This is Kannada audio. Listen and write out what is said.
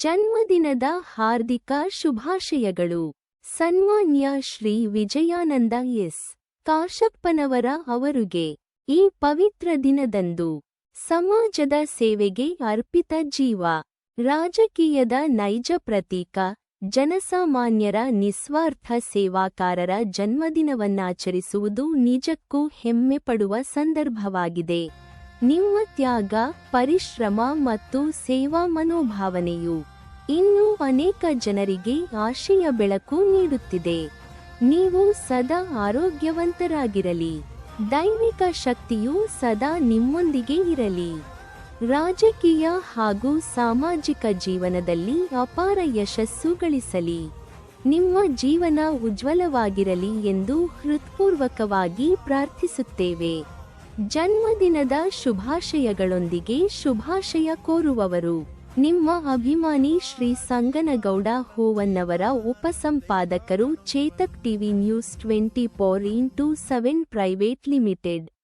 ಜನ್ಮದಿನದ ಹಾರ್ದಿಕ ಶುಭಾಶಯಗಳು. ಸನ್ಮಾನ್ಯ ಶ್ರೀ ವಿಜಯಾನಂದ ಎಸ್. ಕಾಶಪ್ಪನವರ ಅವರುಗೆ. ಈ ಪವಿತ್ರ ದಿನದಂದು ಸಮಾಜದ ಸೇವೆಗೆ ಅರ್ಪಿತ ಜೀವ. ರಾಜಕೀಯದ ನೈಜ ಪ್ರತೀಕ. ಜನಸಾಮಾನ್ಯರ ನಿಸ್ವಾರ್ಥ ಸೇವಾಕಾರರ ಜನ್ಮದಿನವನ್ನಾಚರಿಸುವುದು ನಿಜಕ್ಕೂ ಹೆಮ್ಮೆ ಪಡುವ ಸಂದರ್ಭವಾಗಿದೆ. ನಿಮ್ಮ ತ್ಯಾಗ, ಪರಿಶ್ರಮ ಮತ್ತು ಸೇವಾ ಮನೋಭಾವನೆಯು ಇನ್ನೂ ಅನೇಕ ಜನರಿಗೆ ಆಶಯ ಬೆಳಕು ನೀಡುತ್ತಿದೆ. ನೀವು ಸದಾ ಆರೋಗ್ಯವಂತರಾಗಿರಲಿ. ದೈವಿಕ ಶಕ್ತಿಯು ಸದಾ ನಿಮ್ಮೊಂದಿಗೆ ಇರಲಿ. ರಾಜಕೀಯ ಹಾಗೂ ಸಾಮಾಜಿಕ ಜೀವನದಲ್ಲಿ ಅಪಾರ ಯಶಸ್ಸು ಗಳಿಸಲಿ. ನಿಮ್ಮ ಜೀವನ ಉಜ್ವಲವಾಗಿರಲಿ ಎಂದು ಹೃತ್ಪೂರ್ವಕವಾಗಿ ಪ್ರಾರ್ಥಿಸುತ್ತೇವೆ. ಜನ್ಮದಿನದ ಶುಭಾಶಯಗಳೊಂದಿಗೆ ಶುಭಾಶಯ ಕೋರುವವರು. ನಿಮ್ಮ ಅಭಿಮಾನಿ Shri Sanganagouda Hoovannavar ಉಪಸಂಪಾದಕರು Chetak TV news twenty four into seven private limited.